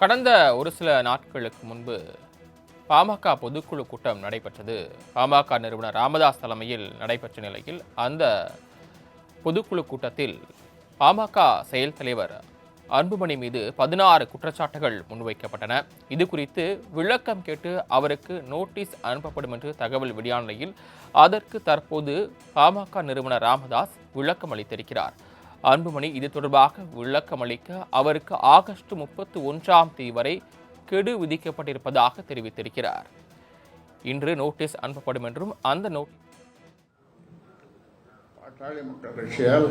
கடந்த ஒரு சில நாட்களுக்கு முன்பு பாமக பொதுக்குழு கூட்டம் நடைபெற்றது. பாமக நிறுவனர் ராமதாஸ் தலைமையில் நடைபெற்ற நிலையில் அந்த பொதுக்குழு கூட்டத்தில் பாமக செயல் தலைவர் அன்புமணி மீது பதினாறு குற்றச்சாட்டுகள் முன்வைக்கப்பட்டன. இது குறித்து விளக்கம் கேட்டு அவருக்கு நோட்டீஸ் அனுப்பப்படும் என்று தகவல் வெளியான நிலையில் அதற்கு தற்போது பாமக நிறுவனர் ராமதாஸ் விளக்கம் அளித்திருக்கிறார். அன்புமணி இது தொடர்பாக விளக்கம் அளிக்க அவருக்கு ஆகஸ்ட் முப்பத்தி ஒன்றாம் தேதி வரை கெடு விதிக்கப்பட்டிருப்பதாக தெரிவித்திருக்கிறார். இன்று நோட்டீஸ் அனுப்பப்படும் என்றும் அந்த பாட்டாளி மக்கள் கட்சியால்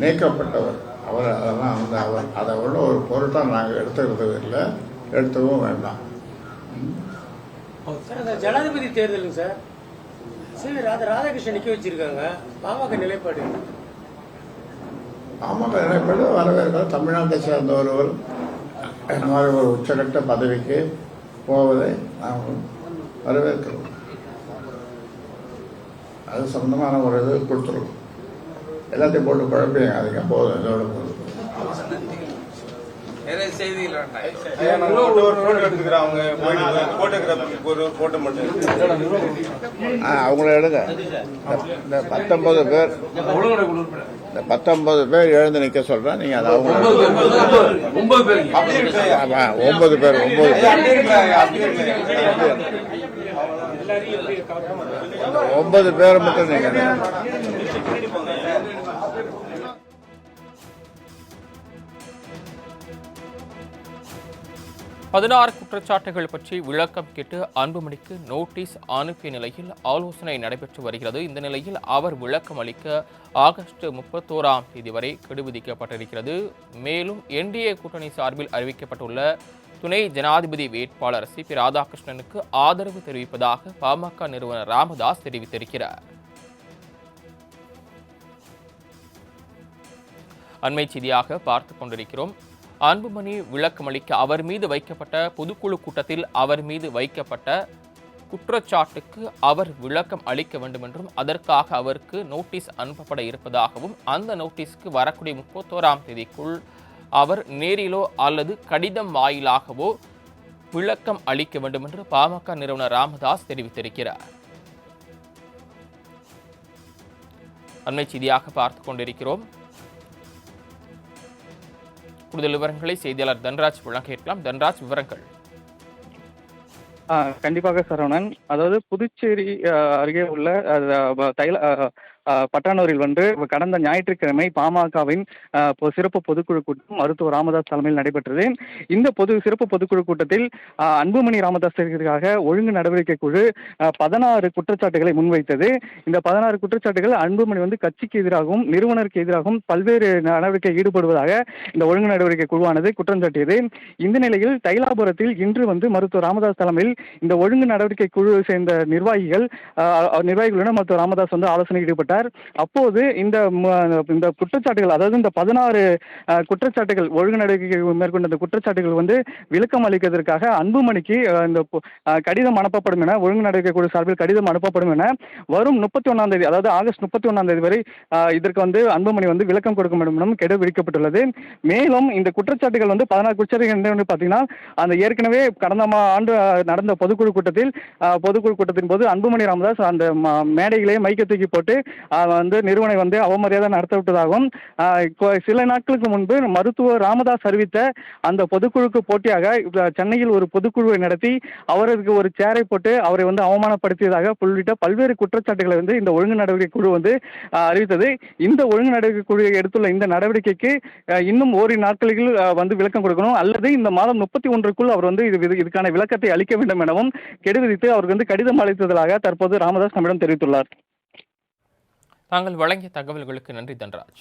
நீக்கப்பட்டவர். அவர் அதெல்லாம் வந்து அவர் அதை உள்ள ஒரு பொருட்டாக நாங்கள் எடுத்துக்கிறது இல்லை. எடுத்துக்கவும் வேண்டாம். சார் அந்த ஜனாதிபதி தேர்தலுங்க sir. C V Radha Radhakrishnan நிக்க வச்சிருக்காங்க. பாமக நிலைப்பாடு ஆமாம் எனக்கு வரவேற்கிற தமிழ்நாட்டை சேர்ந்த ஒருவர் இந்த மாதிரி ஒரு உச்சகட்ட பதவிக்கு போவதை நாம் வரவேற்கிறோம். அது சொந்தமான ஒரு இது கொடுத்துருவோம் எல்லாத்தையும் போட்டு குழப்பிங்க அதுக்கு போதும் இதோட போதும் நிறைய செய்திகள் வேண்டாம் ஒரு போட்டோ எடுத்துக்கிறாங்க போட்டோகிராஃபி ஒரு போட்டோ மட்டும் ஆ அவங்கள எடுங்க. இந்த- பத்தொன்பது பேர் இந்த பத்தொன்பது பேர் எழுந்து நிற்க சொல்கிறேன் நீங்கள் அதை அவங்க ஒன்பது பேர் ஒன்பது பேர். ஒன்பது பேர். மட்டும் நீங்கள் பதினாறு குற்றச்சாட்டுகள் பற்றி விளக்கம் கேட்டு அன்புமணிக்கு நோட்டீஸ் அனுப்பிய நிலையில் ஆலோசனை நடைபெற்று வருகிறது. இந்த நிலையில் அவர் விளக்கம் அளிக்க ஆகஸ்ட் முப்பத்தோராம் தேதி வரை கெடுவிதிக்கப்பட்டிருக்கிறது. மேலும் என்டிஏ கூட்டணி சார்பில் அறிவிக்கப்பட்டுள்ள துணை ஜனாதிபதி வேட்பாளர் சி பி ராதாகிருஷ்ணனுக்கு ஆதரவு தெரிவிப்பதாக பாமக நிறுவனர் ராமதாஸ் தெரிவித்திருக்கிறார். அண்மை செய்தியாக பார்த்து கொண்டிருக்கிறோம். அன்புமணி விளக்கமளிக்க அவர் மீது வைக்கப்பட்ட பொதுக்குழு கூட்டத்தில் அவர் மீது வைக்கப்பட்ட குற்றச்சாட்டுக்கு அவர் விளக்கம் அளிக்க வேண்டும் என்றும் அதற்காக அவருக்கு நோட்டீஸ் அனுப்பப்பட இருப்பதாகவும் அந்த நோட்டீஸ்க்கு வரக்கூடிய முப்பத்தோராம் தேதிக்குள் அவர் நேரிலோ அல்லது கடிதம் வாயிலாகவோ விளக்கம் அளிக்க வேண்டும் என்று பாமக நிறுவனர் ராமதாஸ் தெரிவித்திருக்கிறார். அண்மை செய்தியாக பார்த்து கொண்டிருக்கிறோம். கூடுதல் விவரங்களை செய்தியாளர் தன்ராஜ் வழங்க கேட்கலாம். தன்ராஜ் விவரங்கள். கண்டிப்பாக சரவணன். அதாவது புதுச்சேரி அருகே உள்ள தைல பட்டானூரில் வந்து கடந்த ஞாயிற்றுக்கிழமை பாமகவின் பொ- சிறப்பு பொதுக்குழு கூட்டம் மருத்துவர் ராமதாஸ் தலைமையில் நடைபெற்றது. இந்த பொது சிறப்பு பொதுக்குழு கூட்டத்தில் அன்புமணி அன்புமணி ராமதாஸிற்காக ஒழுங்கு நடவடிக்கை குழு பதினாறு குற்றச்சாட்டுகளை முன்வைத்தது. இந்த பதினாறு குற்றச்சாட்டுகள் அன்புமணி வந்து கட்சிக்கு எதிராகவும் நிறுவனருக்கு எதிராகவும் பல்வேறு நடவடிக்கை ஈடுபடுவதாக இந்த ஒழுங்கு நடவடிக்கை குழுவானது குற்றம் சாட்டியது. இந்த நிலையில் தைலாபுரத்தில் இன்று வந்து மருத்துவர் ராமதாஸ் தலைமையில் இந்த ஒழுங்கு நடவடிக்கை குழு சேர்ந்த நிர்வாகிகள் நிர்வாகிகளுடன் மருத்துவர் ராமதாஸ் வந்து ஆலோசனை ஈடுபட்டார். சார் அப்போது இந்த ம- இந்த குற்றச்சாட்டுகள் அதாவது இந்த பதினாறு குற்றச்சாட்டுகள் ஒழுங்கு நடவடிக்கை மேற்கொண்ட இந்த குற்றச்சாட்டுகள் வந்து விளக்கம் அளிப்பதற்காக அன்புமணிக்கு இந்த கடிதம் அனுப்பப்படும் என ஒழுங்கு நடவடிக்கை குழு சார்பில் கடிதம் அனுப்பப்படும் என வரும் முப்பத்தி ஒன்றாம் தேதி அதாவது ஆகஸ்ட் முப்பத்தி ஒன்றாம் தேதி வரை இதற்கு வந்து அன்புமணி வந்து விளக்கம் கொடுக்க வேண்டும் எனவும் கெடு விதிக்கப்பட்டுள்ளது. மேலும் இந்த குற்றச்சாட்டுகள் வந்து பதினாறு குற்றச்சாட்டுகள் என்னன்னு பார்த்தீங்கன்னா அந்த ஏற்கனவே கடந்த மா- ஆண்டு நடந்த பொதுக்குழு கூட்டத்தில் பொதுக்குழு கூட்டத்தின் போது அன்புமணி ராமதாஸ் அந்த ம- மேடையிலே மைக்கை தூக்கி போட்டு வந்து நிறுவனை வந்து அவமரியாதை நடத்த விட்டதாகவும் சில நாட்களுக்கு முன்பு மருத்துவர் ராமதாஸ் அறிவித்த அந்த பொதுக்குழுக்கு போட்டியாக சென்னையில் ஒரு பொதுக்குழுவை நடத்தி அவருக்கு ஒரு சேரை போட்டு அவரை வந்து அவமானப்படுத்தியதாக உள்ளிட்ட பல்வேறு குற்றச்சாட்டுகளை வந்து இந்த ஒழுங்கு நடவடிக்கை குழு வந்து அறிவித்தது. இந்த ஒழுங்கு நடவடிக்கை குழு எடுத்துள்ள இந்த நடவடிக்கைக்கு இன்னும் ஓரிரு நாட்களில் வந்து விளக்கம் கொடுக்கணும். அல்லது இந்த மாதம் முப்பத்தி ஒன்றுக்குள் அவர் வந்து இது இதுக்கான விளக்கத்தை அளிக்க வேண்டும் எனவும் கெடுவிதித்து அவருக்கு வந்து கடிதம் அளித்ததாக தற்போது ராமதாஸ் நம்மிடம் தெரிவித்துள்ளார். தாங்கள் வழங்கிய தகவல்களுக்கு நன்றி தன்ராஜ்.